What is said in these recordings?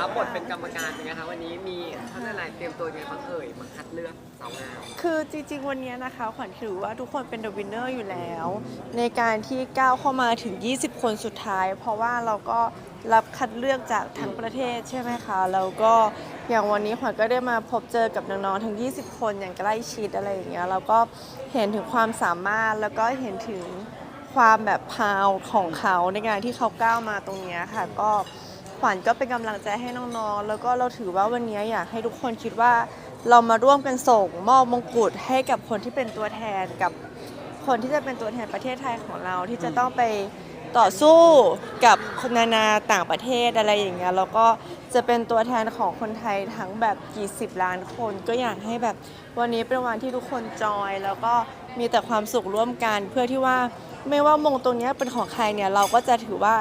รับบทเป็นกรรมการเป็นไงคะวันนี้มีท่านอะไรเตรียมตัวยังไงบ้างเอ่ยมาคัดเลือกสาวงามคือจริงๆ วันนี้นะคะขวัญถือว่าทุกคนเป็น The Winner อร์อยู่แล้ว ในการที่ก้าวเข้ามาถึง 20 คนสุดท้าย เพราะว่าเราก็รับคัดเลือกจากทั้งประเทศใช่ไหมคะแล้วก็อย่างวันนี้ขวัญก็ได้มาพบเจอกับน้องๆทั้ง 20 คนอย่างใกล้ชิดอะไรอย่างเงี้ยเราก็เห็นถึงความสามารถแล้วก็เห็นถึงความแบบพาวของเขาในการที่เขาก้าวมาตรงเนี้ยค่ะก็ ขวัญก็เป็นกำลังใจให้น้องๆ แล้วก็เราถือว่าวันนี้อยากให้ทุกคนคิดว่าเรามาร่วมกันส่งมอบมงกุฎให้กับคนที่เป็นตัวแทนกับคนที่จะเป็นตัวแทนประเทศไทยของเราที่จะต้องไปต่อสู้กับคนนานาต่างประเทศอะไรอย่างเงี้ยแล้วก็จะเป็นตัวแทนของคนไทยทั้งแบบกี่สิบล้านคน ก็อยากให้แบบวันนี้เป็นวันที่ทุกคนจอย แล้วก็มีแต่ความสุขร่วมกัน เพื่อที่ว่าไม่ว่ามงตรงนี้เป็นของใครเนี่ยเราก็จะถือว่า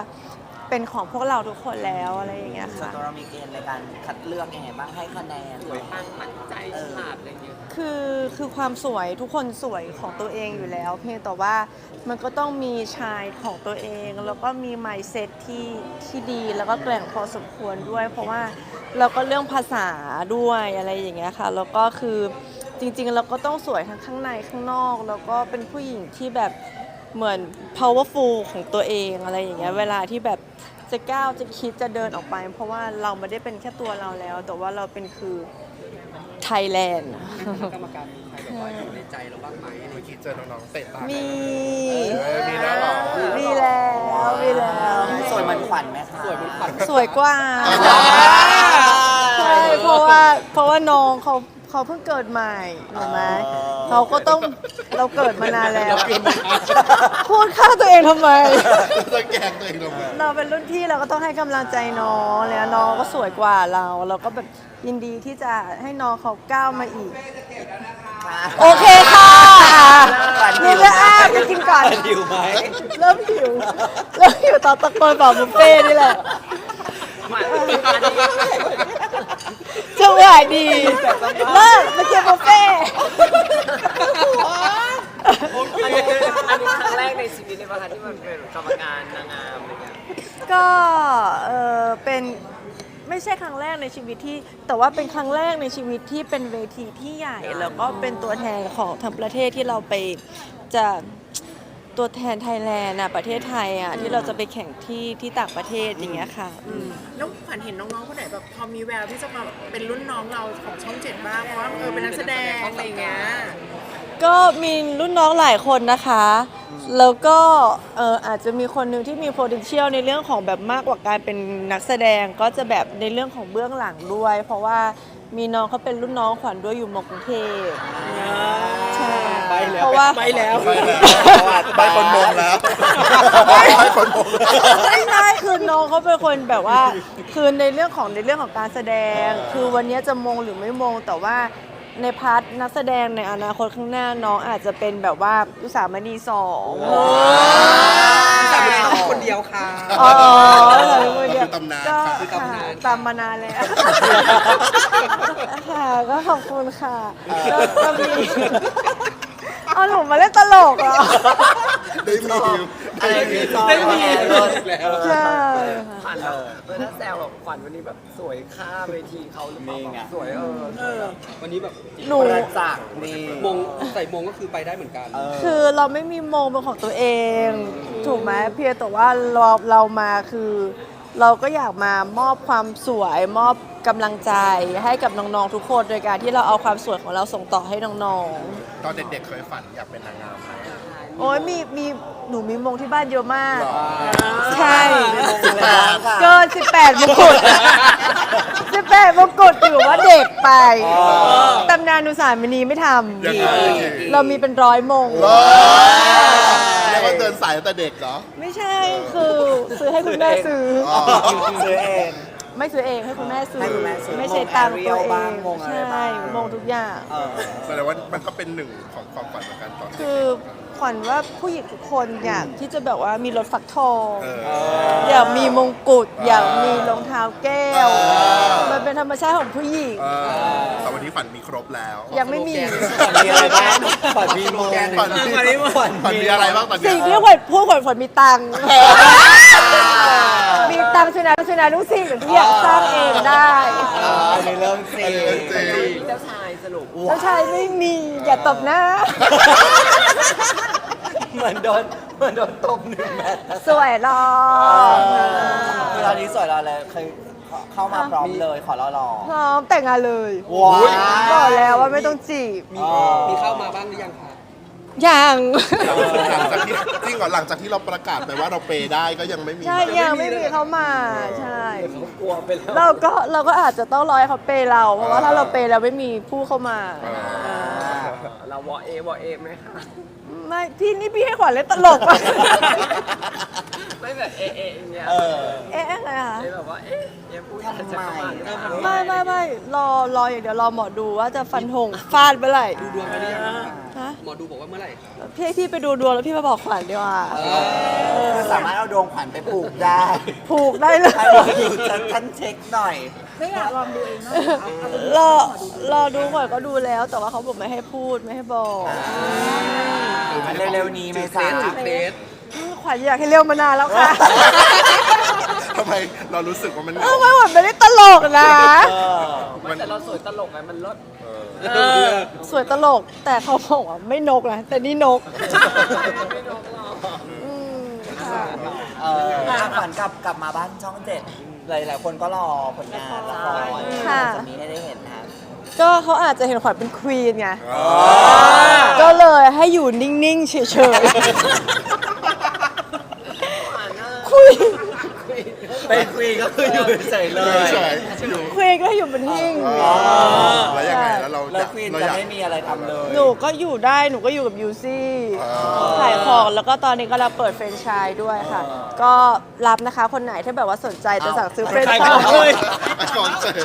เป็นของพวกเราทุกคนแล้วอะไรอย่างเงี้ยส่วนค่ะ ตัวเรามีเกณฑ์ในการคัดเลือกยังไงบ้างให้คะแนนสวยปังมั่นใจฉลาดอะไรอย่างเงี้ย คือคือความสวยทุกคนสวยของตัวเองอยู่แล้ว เพียงแต่ว่ามันก็ต้องมีชายของตัวเอง แล้วก็มี mindset ที่ที่ดีแล้วก็แกร่งพอสมควรด้วย เพราะว่าเราก็เรื่องภาษาด้วยอะไรอย่างเงี้ยค่ะ แล้วก็คือจริงๆ เราก็ต้องสวยทั้งข้างในข้างนอก แล้วก็เป็นผู้หญิงที่แบบ เหมือน powerful ของตัวเองอะไรอย่างเงี้ยเวลาที่แบบจะก้าวจะคิดจะเดินออกไป เพราะว่าเราไม่ได้เป็นแค่ตัวเราแล้ว แต่ว่าเราเป็นคือไทยแลนด์กรรมการใครแบบว่าอยู่ในใจเราบ้างไหมเมื่อกี้เจอน้องๆเตะตามีเออมีแล้วเหรอมีแล้วมีแล้ว สวยเหมันขวัญไหมคะสวยเหมือนขวัญสวยกว่าใช่ เพราะว่าเพราะว่าน้องเขาเขาเพิ่งเกิดใหม่เห็นไหมเขาก็ต้องเราเกิดมานานแล้วพูดค่าตัวเองทำไมจะแกล้งตัวเองทำไมเราเป็นรุ่นพี่เราก็ต้องให้กำลังใจน้องแล้วน้องก็สวยกว่าเรา เราก็แบบยินดีที่จะให้น้องเขาก้าวมาอีก โอเคค่ะนี่ก็อ้าไปกินก่อน หิวไหมเริ่มหิว เริ่มหิวตอนตะโกนบอกบุฟเฟ่ต์นี่แหละขวัญอันนี้ จังหวะดีเลิกมาเก็บบุฟเฟ่ต์อันนี้อันนี้ครั้งแรกในชีวิตเลยป่ะคะที่มันเป็นกรรมการนางงามอะไรเงี้ยก็เออเป็นไม่ใช่ครั้งแรกในชีวิตที่ แต่ว่าเป็นครั้งแรกในชีวิตที่เป็นเวทีที่ใหญ่ แล้วก็เป็นตัวแทนของทั้งประเทศที่เราไปจะ ตัวแทนไทยแลนด์อะประเทศไทยอะที่เราจะไปแข่งที่ที่ต่างประเทศอย่างเงี้ยค่ะอืม แล้วขวัญเห็นน้องๆคนไหนแบบพอมีแววที่จะมาแบบเป็นรุ่นน้องเราของช่องเจ็ดบ้างเพราะว่าเออเป็นนักแสดงอะไรอย่างเงี้ย ก็มีรุ่นน้องหลายคนนะคะ แล้วก็เอออาจจะมีคนหนึ่งที่มี potential ในเรื่องของแบบมากกว่าการเป็นนักแสดงก็จะแบบในเรื่องของเบื้องหลังด้วย เพราะว่ามีน้องเขาเป็นรุ่นน้องขวัญด้วยอยู่มกรุงเทพใช่เพราะว่าไปแล้วไปแล้วไปคนมงแล้วไปคนมงแล้วไม่ใช่คือน้องเขาเป็นคนแบบว่า คือในเรื่องของในเรื่องของการแสดง คือวันนี้จะมงหรือไม่มงแต่ว่าในพาร์ทนักแสดงในอนาคตข้างหน้าน้องอาจจะเป็นแบบว่าอุตสาหมณีสองแต่ไม่ได้ต้องคนเดียวค่ะอ๋อสามีคนเดียวคือตำนานก็ค่ะค่ะตามมานานแล้วค่ะก็ขอบคุณค่ะก็ก็มี เอาหนูมาเล่นตลกเหรอ ได้มีอะไรมีซองได้มีแล้วใช่ขวัญแบบเออถ้าแซวแบบขวัญวันนี้แบบสวยค่าเวทีเขาหรือเปล่านี่ไงสวยเออเออวันนี้แบบหนู ประจักษ์นี่มงใส่มงก็คือไปได้เหมือนกันเออคือเราไม่มีโมงเป็นของตัวเอง ถูกไหมเพียงแต่ว่าเราเรามาคือ เราก็อยากมามอบความสวยมอบกำลังใจให้กับน้องๆทุกคนโดยการที่เราเอาความสวยของเราส่งต่อให้น้องตอนเด็กๆเคยฝันอยากเป็นนางงามไหม ๆ โอ้ยมีมีหนูมีมงที่บ้านเยอะมากหรอใช่สิบแปดค่ะเกิน 18 มงกุฎ 18 มงกุฎถือว่าเด็กไป ตำนานอุตสาหมณีไม่ทยังไงำเรามีเป็นร้อยมงเห สายตั้งแต่เด็กเหรอ ไม่ใช่คือซื้อให้คุณแม่ซื้ออ๋อซื้อเอง ไม่ซื้อเองให้คุณแม่ซื้อให้คุณแม่ซื้อไม่ใช่ตังค์ตัวเอมง Ariel บ้างงมงอะไรใช่บ้าง มงทุกอย่าง เออ แสดงว่ามันก็เป็นหนึ่งของความฝันเหมือนกันตอนเด็กคือขวัญว่าผู้หญิงทุกคนอยากที่จะแบบว่ามีรถฟักทองเออ อยากมีมงกุฎอยากมีรองเท้าแก้วเออมันเป็นธรรมชาติของผู้หญิง เออแต่วันนี้ฝันมีครบแล้วยังไม่มี ฝันมีอะไรบ้างฝันมีมงฝันมีฝันมีอะไรบ้างตอนเนี้ย สิ่งที่ขวัญพูดขวัญขวัญมีตังค์มี ตังค์ชนะชนะทุกสิ่งทุกอย่างสร้างเองได้อ่าอันนี้เริ่มจริงมีเจ้าชายสรุปเจ้าชายไม่มีอย่าตบหน้า เหมือนโดนเหมือนโดนตบหนึ่งแมตช์สวยหรอคือตอนนี้สวยรอเลยเคยเข้ามาพร้อมเลยขอรอรอพร้อมแต่งงานเลยว้าวบอกแล้วว่าไม่ต้องจีบมีมีเข้ามาบ้างหรือยังคะ ยัง หลังจากที่จริงเหรอหลังจากที่เราประกาศไปว่าเราเปย์ได้ก็ยังไม่มี ใช่ยังไม่มีเขามาใช่ เขากลัวไปแล้วเราก็เราก็อาจจะต้องรอให้เขาเปย์เรา เพราะว่าถ้าเราเปย์เราไม่มีผู้เข้ามาเราวอเอวอเอไหมคะไม่พี่นี่พี่ให้ขวัญเล่นตลกปะไม่แบบเอเออย่างเงี้ยเออเอ๊ะอะไรคะเอแบบว่าเอ๊ะเอพูดจะเข้ามาหรือเปล่าไม่ไม่ไม่รอรออย่างเดียวรอหมอดูว่าจะฟันธงฟาดเมื่อไหร่ ดูดวงไปหรือยังคะฮะ หมอดูบอกว่าเมื่อไหร่พี่ให้พี่ไปดูดวงแล้วพี่มาบอกขวัญดีกว่าคือสามารถเอาดวงขวัญไปผูกได้ผูกได้เลยให้เราดูฉันฉันเช็คหน่อย ไม่อยากลองดูเองเนาะเอาเอาไปดูรอรอดูก่อนก็ดูแล้ว แต่ว่าเขาบอกไม่ให้พูดไม่ให้บอกเร็วๆนี้ไหมเทจ๊ะสจุดเทสอืมขวัญอยากให้เร็วมานานแล้วค่ะทำไมเรารู้สึกว่ามันเออไม่หมดไม่ได้ตลกนะเออมัน แต่เราสวยตลกไงมันลดเออสวยตลก แต่เขาบอกว่าไม่นกนะแต่นี่นกไม่นกหรอกอืมค่ะเอออะขวัญกลับกลับมาบ้านช่องเจ็ดหลายๆคนก็รอผลงานละครจะมีให้ได้เห็นนะครับ ก็เขาอาจจะเห็นขวัญเป็นควีนไง ก็เลยให้อยู่นิ่ง ๆ เฉยๆควีน เป็นควีนก็คืออยู่เฉยๆเลยยเฉยอยู่ควีนก็อยู่บนหิ้งอ๋อแล้วยังไงแล้วเราแล้วควีนเราจะอยากไม่มีอะไรทำเลยหนูก็อยู่ได้หนูก็อยู่กับยูซี่ขายของแล้วก็ตอนนี้ก็รับเปิดเฟรนไชส์ด้วยค่ะ ก็รับนะคะคนไหนที่แบบว่าสนใจจะสั่งซื้อเฟรนไชส์ไอ้ก่อนเสร็จ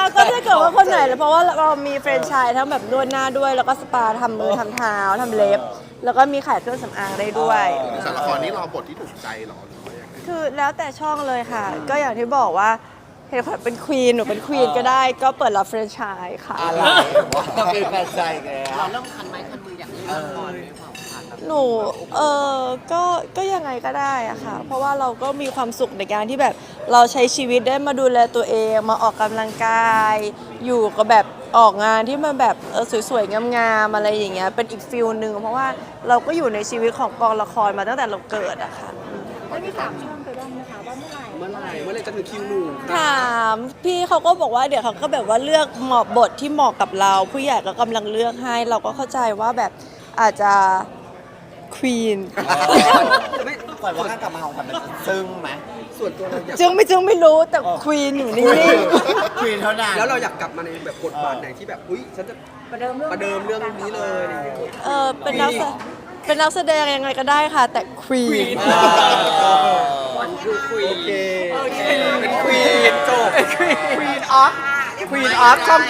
ะก็ถ้าเกิดว่าคนไหนเพราะว่าเรามีแฟรนไชส์ทั้งแบบนวดหน้าด้วย แล้วก็สปาทำมือทำเท้าทำเล็บ แล้วก็มีขายเครื่องสำอางได้ด้วยแต่ละครนี้เราบทที่ถูกใจเหรอ คือแล้วแต่ช่องเลยค่ะ ก็อย่างที่บอกว่าเห็นขวัญเป็นควีนหนูเป็นควีนก็ได้ ก็เปิดรับแฟรนไชส์ค่ะ อะไรวะเป็นแฟนใจแกเราเริ่มคันไม้คันมืออยากเล่นละครไหมเปล่าค่ะหนูเออก็ก็ยังไงก็ได้อะค่ะ เพราะว่าเราก็มีความสุขในการที่แบบเราใช้ชีวิตได้มาดูแลตัวเองมาออกกำลังกาย อยู่กับแบบออกงานที่มันแบบเออสวยๆงามๆอะไรอย่างเงี้ยเป็นอีกฟิลหนึ่งเพราะว่าเราก็อยู่ในชีวิตของกองละครมาตั้งแต่เราเกิดอะค่ะแล้วมีถามช่อง เมื่อไหร่เมื่อไหร่เมื่อไหร่จะถึงคิวหนูถามพี่เขาก็บอกว่าเดี๋ยวเขาก็แบบว่าเลือกเหมาะบทที่เหมาะกับเรา ผู้ใหญ่ก็กำลังเลือกให้ เราก็เข้าใจว่าแบบอาจจะควีนไม่ขวัญว่าการกลับมาของขวัญมันซึ้งไหมส่วนตัวเราอยากจึงไม่จึงไม่รู้แต่ควีนอยู่นิ่งควีนเท่านั้น แล้วเราอยากกลับมาในแบบบทบาทไหนที่แบบอุ้ยฉันจะประเดิมเรื่องประเดิมเรื่องนี้เลยอะไรอย่างเงี้ยๆเออเป็นนักแสเป็นนักแสดงยังไงก็ได้ค่ะ แต่ควีน วันคือคุยโอเคเป็นควีนจบควีนออฟควีนออฟช่อง